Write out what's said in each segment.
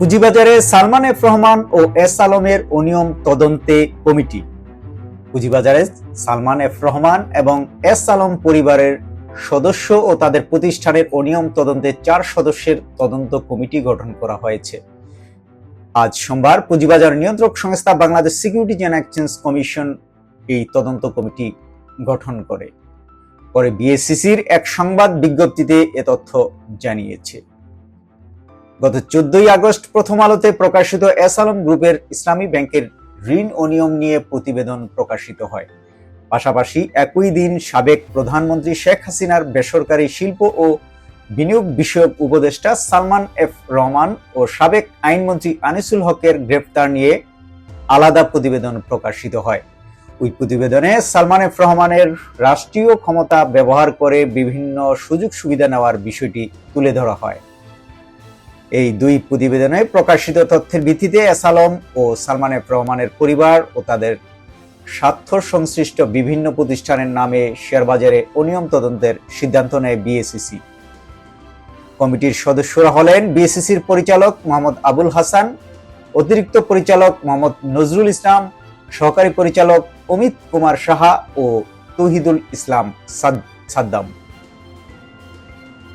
পুঁজিবাজারে সালমান এফ রহমান ও এস আলমের অনিয়ম তদন্তে কমিটি। পুঁজিবাজারে সালমান এফ রহমান এবং এস আলম পরিবারের সদস্য ও তাদের প্রতিষ্ঠানের অনিয়ম তদন্তে চার সদস্যের তদন্ত কমিটি গঠন করা হয়েছে। আজ সোমবার পুঁজিবাজার নিয়ন্ত্রক সংস্থা Bangladesh securities and exchange commission এই তদন্ত কমিটি গঠন করে। পরে বিএসসিসির এক সংবাদ বিজ্ঞপ্তিতে এ তথ্য জানিয়েছে। গত চোদ্দই আগস্ট প্রথম আলোতে প্রকাশিত এস আলম গ্রুপের ইসলামী ব্যাংকের ঋণ অনিয়ম নিয়ে প্রতিবেদন প্রকাশিত হয়। পাশাপাশি একই দিন সাবেক প্রধানমন্ত্রী শেখ হাসিনার বেসরকারি শিল্প ও বিনিয়োগ বিষয়ক উপদেষ্টা সালমান এফ রহমান ও সাবেক আইনমন্ত্রী আনিসুল হকের গ্রেপ্তার নিয়ে আলাদা প্রতিবেদন প্রকাশিত হয়। ওই প্রতিবেদনে সালমান এফ রহমানের রাষ্ট্রীয় ক্ষমতা ব্যবহার করে বিভিন্ন সুযোগ সুবিধা নেওয়ার বিষয়টি তুলে ধরা হয়। এই দুই প্রতিবেদনে প্রকাশিত তথ্যের ভিত্তিতে এস আলম ও সালমান এফ রহমানের পরিবার ও তাদের স্বার্থ সংশ্লিষ্ট বিভিন্ন প্রতিষ্ঠানের নামে শেয়ারবাজারে অনিয়ম তদন্তের সিদ্ধান্ত নেয় বিএসিসি কমিটির সদস্যরা হলেন বিএসিসির পরিচালক মোহাম্মদ আবুল হাসান, অতিরিক্ত পরিচালক মোহাম্মদ নজরুল ইসলাম, সহকারী পরিচালক অমিত কুমার সাহা ও তৌহিদুল ইসলাম সাদ্দাম।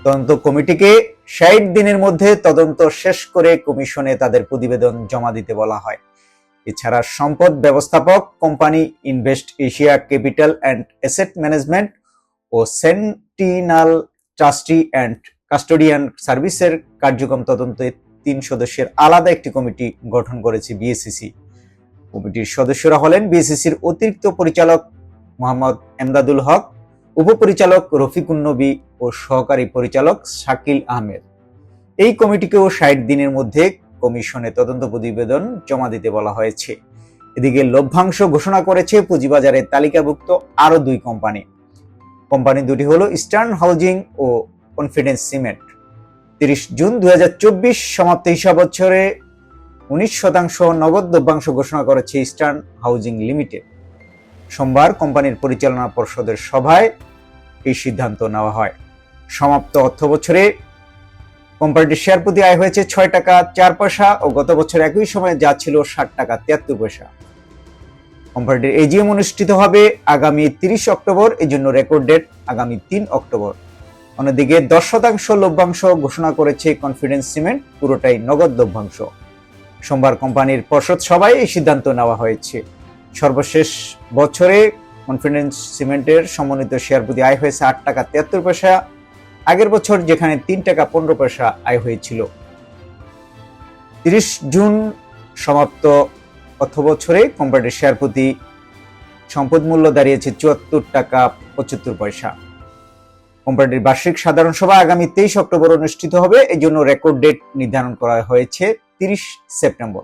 তদন্ত কমিটিকে ষাট দিনের মধ্যে তদন্ত শেষ করে কমিশনে তাদের প্রতিবেদন জমা দিতে বলা হয়। এছাড়া সম্পদ ব্যবস্থাপক company invest Asia capital and asset management O sentinel trustee and custodian সার্ভিসের কার্যক্রম তদন্তে তিন সদস্যের আলাদা একটি কমিটি গঠন করেছে বিএসসিসি কমিটির সদস্যরা হলেন বিএসসিসির অতিরিক্ত পরিচালক মোহাম্মদ এমদাদুল হক উপপরিচালক রফিকুন নবী ও সহকারী পরিচালক শাকিল আহমেদ। এই কমিটিকেও ষাট দিনের মধ্যে কমিশনে তদন্ত প্রতিবেদন জমা দিতে বলা হয়েছে। এদিকে লভ্যাংশ ঘোষণা করেছে পুঁজিবাজারে তালিকাভুক্ত আরও দুই কোম্পানি। কোম্পানি দুটি হলো ইস্টার্ন হাউজিং ও কনফিডেন্স সিমেন্ট। তিরিশ জুন দুই হাজার চব্বিশ সমাপ্ত হিসাব বছরে উনিশ শতাংশ নগদ লভ্যাংশ ঘোষণা করেছে ইস্টার্ন হাউজিং লিমিটেড। সোমবার কোম্পানির পরিচালনা পর্ষদের সভায় এই সিদ্ধান্ত নেওয়া হয়। সমাপ্ত অর্থ বছরে কোম্পানিটির শেয়ার প্রতি আয় হয়েছে ছয় টাকা চার পয়সা ও গত বছর একই সময়ে যা ছিল ষাট টাকা তিয়াত্তর পয়সা। কোম্পানিটির এজিএম অনুষ্ঠিত হবে আগামী তিরিশ অক্টোবর এই জন্য রেকর্ড ডেট আগামী তিন অক্টোবর। অন্যদিকে দশ শতাংশ লভ্যাংশ ঘোষণা করেছে কনফিডেন্স সিমেন্ট, পুরোটাই নগদ লভ্যাংশ। সোমবার কোম্পানির পর্ষদ সভায় এই সিদ্ধান্ত নেওয়া হয়েছে। সর্বশেষ বছরে কনফিডেন্স সিমেন্টের সমন্বিত শেয়ার প্রতি আয় হয়েছে আট টাকা তিয়াত্তর পয়সা, আগের বছর যেখানে তিন টাকা পনেরো পয়সা আয় হয়েছিল। তিরিশ জুন সমাপ্ত অর্থ বছরে কোম্পানির শেয়ার প্রতি সম্পদ মূল্য দাঁড়িয়েছে চুয়াত্তর টাকা পঁচাত্তর পয়সা। কোম্পানিটির বার্ষিক সাধারণ সভা আগামী তেইশ অক্টোবর অনুষ্ঠিত হবে এই জন্য রেকর্ড ডেট নির্ধারণ করা হয়েছে তিরিশ সেপ্টেম্বর।